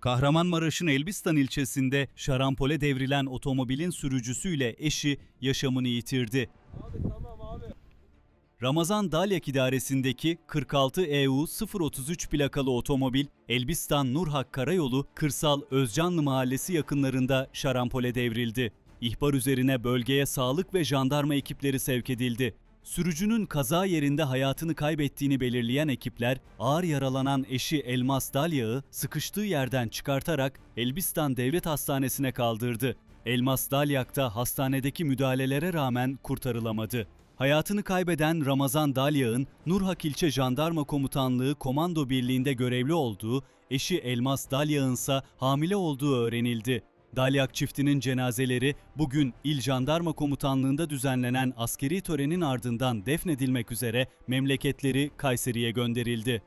Kahramanmaraş'ın Elbistan ilçesinde şarampole devrilen otomobilin sürücüsüyle eşi yaşamını yitirdi. Ramazan Dalyak idaresindeki 46 EU 033 plakalı otomobil Elbistan Nurhak Karayolu Kırsal Özcanlı Mahallesi yakınlarında şarampole devrildi. İhbar üzerine bölgeye sağlık ve jandarma ekipleri sevk edildi. Sürücünün kaza yerinde hayatını kaybettiğini belirleyen ekipler ağır yaralanan eşi Elmas Dalya'yı sıkıştığı yerden çıkartarak Elbistan Devlet Hastanesi'ne kaldırdı. Elmas Dalyak da hastanedeki müdahalelere rağmen kurtarılamadı. Hayatını kaybeden Ramazan Dalyak'ın Nurhak İlçe Jandarma Komutanlığı Komando Birliği'nde görevli olduğu, eşi Elmas Dalyak'ın ise hamile olduğu öğrenildi. Dalyak çiftinin cenazeleri bugün İl Jandarma Komutanlığı'nda düzenlenen askeri törenin ardından defnedilmek üzere memleketleri Kayseri'ye gönderildi.